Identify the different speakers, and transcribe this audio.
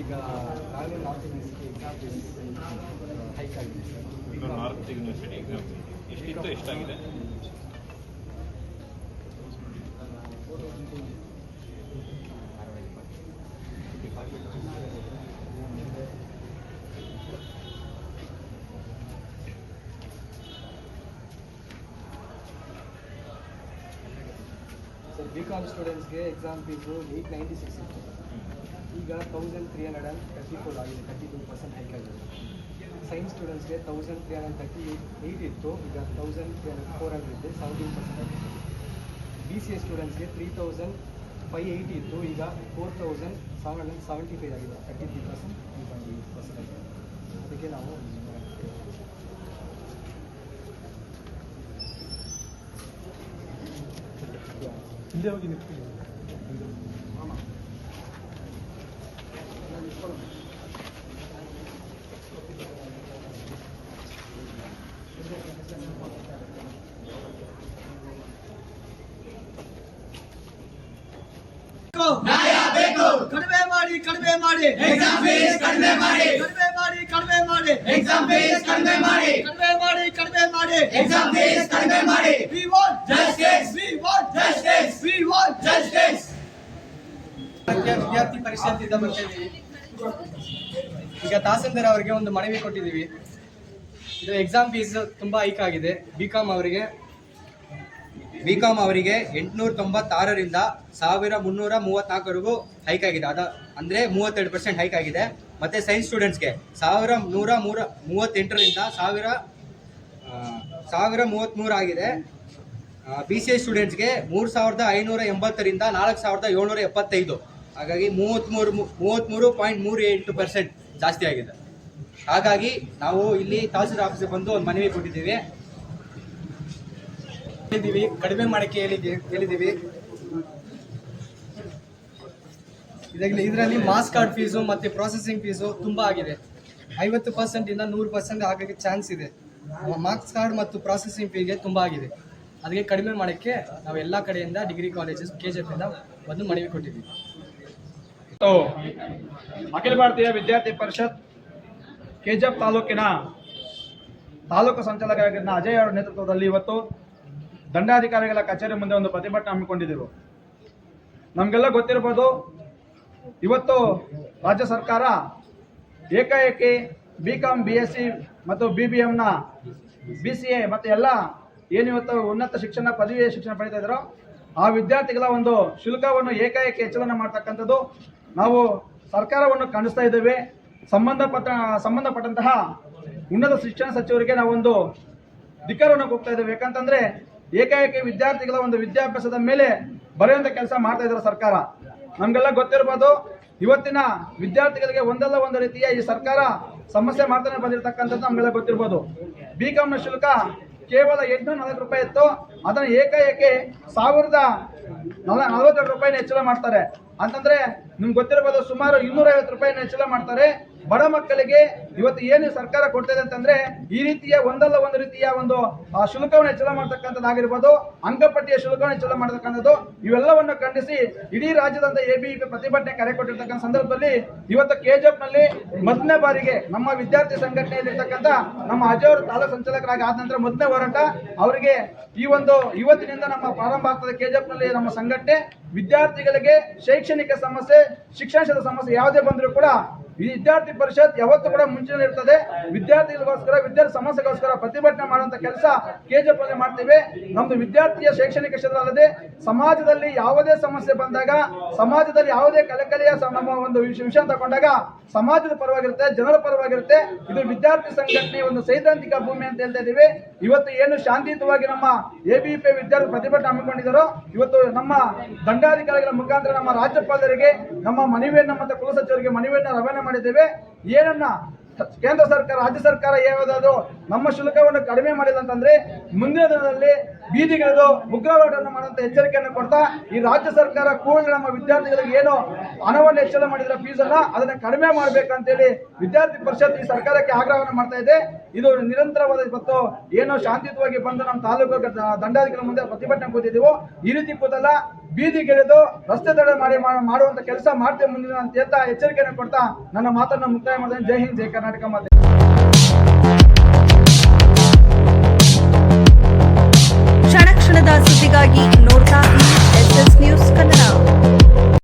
Speaker 1: ಈಗ ನಾಳೆ north university exam hike ಆಗಿದೆ ಸರ್
Speaker 2: ನಾರ್ತ್ ಯೂನಿವರ್ಸಿಟಿ ಎಷ್ಟಿತ್ತು ಎಷ್ಟಾಗಿದೆ
Speaker 1: ಸರ್ ಬಿ ಕಾಮ್ ಸ್ಟೂಡೆಂಟ್ಸ್ಗೆ exam fees eight ninety six ಇತ್ತು. ಈಗ thousand three hundred and thirty four ಆಗಿದೆ ತರ್ಟಿ ಟೂ ಪರ್ಸೆಂಟ್ ಹೈಕ್ ಆಗಿದೆ ಸೈನ್ಸ್ ಸ್ಟೂಡೆಂಟ್ಸ್ಗೆ thousand three hundred thirty eight ಇತ್ತು, ಈಗ thousand three hundred four hundred ಇದೆ ಸೆವೆಂಟೀನ್ ಪರ್ಸೆಂಟ್ ಆಗಿದೆ. ಬಿ ಸಿ ಎ ಸ್ಟೂಡೆಂಟ್ಸ್ಗೆ ತ್ರೀ ತೌಸಂಡ್ ಫೈವ್ ಏಯ್ಟಿ ಇತ್ತು, ಈಗ four thousand seven hundred seventy five ಆಗಿದೆ thirty three percent three eight percent ಆಗಿದೆ. ಅದಕ್ಕೆ ನಾವು ಹಿಂದೆ ಹೋಗಿ ನಿಂತ್ಕೊಳ್ಳಿ.
Speaker 3: ನ್ಯಾಯ ಬೇಕು ಕಡಿಮೆ ಮಾಡಿ ಕಡಿಮೆ ಮಾಡಿ ಎಕ್ಸಾಮ್ ಫೀಸ್ ಕಡಿಮೆ ಮಾಡಿ ಕಡಿಮೆ ಮಾಡಿ ಕಡಿಮೆ ಮಾಡಿ ಎಕ್ಸಾಮ್ ಫೀಸ್ ಕಡಿಮೆ ಮಾಡಿ ಕಡಿಮೆ ಮಾಡಿ ಕಡಿಮೆ ಮಾಡಿ ಎಕ್ಸಾಮ್ ಫೀಸ್ ಕಡಿಮೆ ಮಾಡಿ ವಿ ವಾಂಟ್
Speaker 1: ಪರಿಷತ್ತಿಂದ ಬರ್ತಾ ಈಗ ತಹಸೀಲ್ದಾರ್ ಅವರಿಗೆ ಒಂದು ಮನವಿ ಕೊಟ್ಟಿದ್ದೀವಿ. ಇದು ಎಕ್ಸಾಮ್ ಫೀಸ್ ತುಂಬ ಹೈಕ್ ಆಗಿದೆ. ಬಿ ಕಾಮ್ ಅವರಿಗೆ
Speaker 4: ಬಿ ಕಾಮ್ ಅವರಿಗೆ ಎಂಟುನೂರ ತೊಂಬತ್ತಾರರಿಂದ ಸಾವಿರ ಮುನ್ನೂರ ಮೂವತ್ನಾಲ್ಕವರೆಗೂ ಹೈಕ್ ಆಗಿದೆ. ಅದ, ಅಂದರೆ ಮೂವತ್ತೆರಡು ಪರ್ಸೆಂಟ್ ಹೈಕ್ ಆಗಿದೆ. ಮತ್ತು ಸೈನ್ಸ್ ಸ್ಟೂಡೆಂಟ್ಸ್ಗೆ ಸಾವಿರ ನೂರ ಮೂರ ಮೂವತ್ತೆಂಟರಿಂದ ಸಾವಿರ ಸಾವಿರ ಮೂವತ್ತ್ಮೂರು ಆಗಿದೆ. ಬಿ ಸಿ ಐ ಸ್ಟೂಡೆಂಟ್ಸ್ಗೆ ಮೂರು ಸಾವಿರದ ಐನೂರ ಎಂಬತ್ತರಿಂದ ನಾಲ್ಕು ಸಾವಿರದ ಏಳ್ನೂರ ಎಪ್ಪತ್ತೈದು. ಹಾಗಾಗಿ ಮೂವತ್ತ್ಮೂರು ಮೂವತ್ತ್ಮೂರು ಪಾಯಿಂಟ್ ಮೂರು ಎಂಟು ಪರ್ಸೆಂಟ್ ಜಾಸ್ತಿ ಆಗಿದೆ. ಹಾಗಾಗಿ ನಾವು ಇಲ್ಲಿ ತಹಸೀಲ್ದಾರ್ ಆಫೀಸಿಗೆ ಬಂದು ಒಂದು ಮನವಿ ಕೊಟ್ಟಿದ್ದೀವಿ.
Speaker 1: ಹೇಳಿದ್ದೀವಿ, ಕಡಿಮೆ ಮಾಡೋಕ್ಕೆ ಹೇಳಿದ್ದೀವಿ ಹೇಳಿದ್ದೀವಿ. ಇದಾಗಲಿ, ಇದರಲ್ಲಿ ಮಾಸ್ ಕಾರ್ಡ್ ಫೀಸು ಮತ್ತು ಪ್ರೊಸೆಸಿಂಗ್ ಫೀಸು ತುಂಬ ಆಗಿದೆ. ಐವತ್ತು ಪರ್ಸೆಂಟಿಂದ ನೂರು ಪರ್ಸೆಂಟ್ ಆಗೋಕ್ಕೆ ಚಾನ್ಸ್ ಇದೆ. ಮಾರ್ಕ್ಸ್ ಕಾರ್ಡ್ ಮತ್ತು ಪ್ರೊಸೆಸಿಂಗ್ ಫೀಗೆ ತುಂಬ ಆಗಿದೆ. ಅದಕ್ಕೆ ಕಡಿಮೆ ಮಾಡೋಕ್ಕೆ ನಾವು ಎಲ್ಲ ಕಡೆಯಿಂದ ಡಿಗ್ರಿ ಕಾಲೇಜಸ್ ಕೆ ಜಿ ಎಫಿಂದ ಬಂದು ಮನವಿ ಕೊಟ್ಟಿದ್ದೀವಿ.
Speaker 5: ಅಖಿಲ ಭಾರತೀಯ ವಿದ್ಯಾರ್ಥಿ ಪರಿಷತ್ ಕೆಜಿಎಫ್ ತಾಲೂಕಿನ ತಾಲೂಕು ಸಂಚಾಲಕರಾಗಿದ್ದ ಅಜಯ್ ಅವರ ನೇತೃತ್ವದಲ್ಲಿ ಇವತ್ತು ದಂಡಾಧಿಕಾರಿಗಳ ಕಚೇರಿ ಮುಂದೆ ಒಂದು ಪ್ರತಿಭಟನೆ ಹಮ್ಮಿಕೊಂಡಿದ್ದೆವು ನಮಗೆಲ್ಲ ಗೊತ್ತಿರ್ಬೋದು, ಇವತ್ತು ರಾಜ್ಯ ಸರ್ಕಾರ ಏಕಾಏಕಿ B com B S C ಮತ್ತು ಬಿ ಬಿ ಎಮ್ನ ಬಿ ಸಿ ಎ ಮತ್ತು ಎಲ್ಲ ಏನು ಇವತ್ತು ಉನ್ನತ ಶಿಕ್ಷಣ ಪದವಿ ಶಿಕ್ಷಣ ಪಡಿತಾ ಇದ್ದಾರೋ, ಆ ವಿದ್ಯಾರ್ಥಿಗಳ ಒಂದು ಶುಲ್ಕವನ್ನು ಏಕಾಏಕಿ ಹೆಚ್ಚಳನ ಮಾಡ್ತಕ್ಕಂಥದ್ದು ನಾವು ಸರ್ಕಾರವನ್ನು ಕಾಣಿಸ್ತಾ ಇದ್ದೇವೆ. ಸಂಬಂಧಪಟ್ಟ, ಸಂಬಂಧಪಟ್ಟಂತಹ ಉನ್ನತ ಶಿಕ್ಷಣ ಸಚಿವರಿಗೆ ನಾವೊಂದು ಧಿಕ್ಕಾರವನ್ನು ಹೋಗ್ತಾ ಇದ್ದೇವೆ. ಯಾಕಂತಂದ್ರೆ ಏಕಾಏಕಿ ವಿದ್ಯಾರ್ಥಿಗಳ ಒಂದು ವಿದ್ಯಾಭ್ಯಾಸದ ಮೇಲೆ ಬರೆಯುವಂತ ಕೆಲಸ ಮಾಡ್ತಾ ಇದ್ದಾರೆ ಸರ್ಕಾರ. ನಮ್ಗೆಲ್ಲ ಗೊತ್ತಿರ್ಬೋದು, ಇವತ್ತಿನ ವಿದ್ಯಾರ್ಥಿಗಳಿಗೆ ಒಂದಲ್ಲ ಒಂದು ರೀತಿಯ ಈ ಸರ್ಕಾರ ಸಮಸ್ಯೆ ಮಾಡ್ತಾನೆ ಬಂದಿರತಕ್ಕಂಥದ್ದು ನಮ್ಗೆಲ್ಲ ಗೊತ್ತಿರ್ಬೋದು. ಬಿ ಕಾಮ್ನ ಶುಲ್ಕ ಕೇವಲ ಎಂಟುನೂರ ನಲವತ್ತು ರೂಪಾಯಿ ಇತ್ತು. ಅದನ್ನು ಏಕಾಏಕಿ ಸಾವಿರದ ನಲ ನಲವತ್ತೆರಡು ರೂಪಾಯಿನ ಹೆಚ್ಚಳ ಮಾಡ್ತಾರೆ. ಅಂತಂದ್ರೆ ನಿಮ್ಗೆ ಗೊತ್ತಿರಬಹುದು ಸುಮಾರು ಇನ್ನೂರ ಐವತ್ತು ರೂಪಾಯಿನ ಹೆಚ್ಚಳ ಮಾಡ್ತಾರೆ. ಬಡ ಮಕ್ಕಳಿಗೆ ಇವತ್ತು ಏನು ಸರ್ಕಾರ ಕೊಡ್ತಾ ಇದೆ ಅಂತಂದ್ರೆ ಈ ರೀತಿಯ ಒಂದಲ್ಲ ಒಂದು ರೀತಿಯ ಒಂದು ಶುಲ್ಕವನ್ನು ಹೆಚ್ಚಳ ಮಾಡ್ತಕ್ಕಂಥದ್ದಾಗಿರ್ಬೋದು ಅಂಗಪಟ್ಟಿಯ ಶುಲ್ಕವನ್ನು ಹೆಚ್ಚಳ ಮಾಡತಕ್ಕಂಥದ್ದು, ಇವೆಲ್ಲವನ್ನು ಖಂಡಿಸಿ ಇಡೀ ರಾಜ್ಯದಂತ ಎ ಬಿ ಪ್ರತಿಭಟನೆ ಕರೆ ಕೊಟ್ಟಿರ್ತಕ್ಕಂಥ ಸಂದರ್ಭದಲ್ಲಿ ಇವತ್ತು ಕೆಜಿಎಫ್ನಲ್ಲಿ ಮೊದಲನೇ ಬಾರಿಗೆ ನಮ್ಮ ವಿದ್ಯಾರ್ಥಿ ಸಂಘಟನೆಯಲ್ಲಿರ್ತಕ್ಕಂಥ ನಮ್ಮ ಅಜಯ್ ಅವರು ತಾಲೂಕು ಸಂಚಾಲಕರಾಗಿ ಆದ ನಂತರ ಮೊದಲನೇ ಹೋರಾಟ, ಅವರಿಗೆ ಈ ಒಂದು ಇವತ್ತಿನಿಂದ ನಮ್ಮ ಪ್ರಾರಂಭ ಆಗ್ತದೆ ಕೆಜಿಎಫ್ನಲ್ಲಿ ನಮ್ಮ ಸಂಘಟನೆ. ವಿದ್ಯಾರ್ಥಿಗಳಿಗೆ ಶೈಕ್ಷಣಿಕ ಸಮಸ್ಯೆ ಶಿಕ್ಷಣದ ಸಮಸ್ಯೆ ಯಾವುದೇ ಬಂದರೂ ಕೂಡ ವಿದ್ಯಾರ್ಥಿ ಪರಿಷತ್ ಯಾವತ್ತೂ ಕೂಡ ಮುಂಚೆನೇ ಇರ್ತದೆ. ವಿದ್ಯಾರ್ಥಿಗಳಿಗೋಸ್ಕರ, ವಿದ್ಯಾರ್ಥಿ ಸಮಸ್ಯೆಗೋಸ್ಕರ ಪ್ರತಿಭಟನೆ ಮಾಡುವಂತ ಕೆಲಸ ಕೆಜಿಎಫ್ ಅಲ್ಲಿ ಮಾಡ್ತೇವೆ. ನಮ್ದು ವಿದ್ಯಾರ್ಥಿಯ ಶೈಕ್ಷಣಿಕ ಕ್ಷೇತ್ರ ಅಲ್ಲದೆ ಸಮಾಜದಲ್ಲಿ ಯಾವುದೇ ಸಮಸ್ಯೆ ಬಂದಾಗ, ಸಮಾಜದಲ್ಲಿ ಯಾವುದೇ ಕಲೆಕಲೆಯ ನಮ್ಮ ಒಂದು ವಿಷಯ ತಗೊಂಡಾಗ ಸಮಾಜದ ಪರವಾಗಿರುತ್ತೆ, ಜನರ ಪರವಾಗಿರುತ್ತೆ. ಇದು ವಿದ್ಯಾರ್ಥಿ ಸಂಘಟನೆ ಒಂದು ಸೈದ್ಧಾಂತಿಕ ಭೂಮಿ ಅಂತ ಹೇಳ್ತಾ ಇದ್ದೀವಿ. ಇವತ್ತು ಏನು ಶಾಂತಿಯುತವಾಗಿ ನಮ್ಮ ಎಬಿಪಿ ವಿದ್ಯಾರ್ಥಿ ಪ್ರತಿಭಟನೆ ಹಮ್ಮಿಕೊಂಡಿದ್ದಾರೋ, ಇವತ್ತು ನಮ್ಮ ದಂಡಾಧಿಕಾರಿಗಳ ಮುಖಾಂತರ ನಮ್ಮ ರಾಜ್ಯಪಾಲರಿಗೆ, ನಮ್ಮ ಮನವಿಯನ್ನ ಮತ್ತು ಕುಲಸಚಿವರಿಗೆ ಮನವಿಯನ್ನ ರವಾನೆ ಮಾಡಿದ್ದೇವೆ. ಏನನ್ನ ಕೇಂದ್ರ ಸರ್ಕಾರ, ರಾಜ್ಯ ಸರ್ಕಾರ ಯಾವುದಾದ್ರು ನಮ್ಮ ಶುಲ್ಕವನ್ನು ಕಡಿಮೆ ಮಾಡಿದಂತಂದ್ರೆ ಮುಂದಿನ ದಿನದಲ್ಲಿ ಬೀದಿಗಿಳಿದು ಉಗ್ರವಾದವನ್ನು ಮಾಡುವಂತ ಎಚ್ಚರಿಕೆಯನ್ನು ಕೊಡ್ತಾ ಈ ರಾಜ್ಯ ಸರ್ಕಾರ ಕೂಡ ನಮ್ಮ ವಿದ್ಯಾರ್ಥಿಗಳಿಗೆ ಏನು ಹಣವನ್ನು ಹೆಚ್ಚಳ ಮಾಡಿದ್ರೆ ಫೀಸ್ ಅಲ್ಲ ಅದನ್ನ ಕಡಿಮೆ ಮಾಡ್ಬೇಕಂತೇಳಿ ವಿದ್ಯಾರ್ಥಿ ಪರಿಷತ್ ಈ ಸರ್ಕಾರಕ್ಕೆ ಆಗ್ರಹವನ್ನು ಮಾಡ್ತಾ ಇದೆ. ಇದು ನಿರಂತರವಾದ ಇವತ್ತು ಏನೋ ಶಾಂತಿಯುತವಾಗಿ ಬಂದು ನಮ್ಮ ತಾಲೂಕು ದಂಡಾಧಿಕಾರಿ ಮುಂದೆ ಪ್ರತಿಭಟನೆ ಕೂತಿದ್ದೀವೋ, ಈ ರೀತಿ ಕೂತಲ್ಲ. ಬೀದಿಗಿಳಿದು ರಸ್ತೆ ತಡೆ ಮಾಡಿ ಮಾಡುವಂತ ಕೆಲಸ ಮಾಡ್ತೇವೆ ಮುಂದಿನ ಅಂತ ಹೇಳ್ತಾ ಎಚ್ಚರಿಕೆಯನ್ನು ಕೊಡ್ತಾ ನನ್ನ ಮಾತನ್ನು ಮುಕ್ತಾಯ ಮಾಡಿದೆ ಜೈ ಹಿಂದ್, ಜೈ ಕರ್ನಾಟಕ ಮಾತೆ.
Speaker 6: ಕ್ಷಣ ಕ್ಷಣದ ಸುದ್ದಿಗಾಗಿ ನೋಡ್ತಾ ಎಸ್ ಎಸ್ ನ್ಯೂಸ್ ಕನ್ನಡ.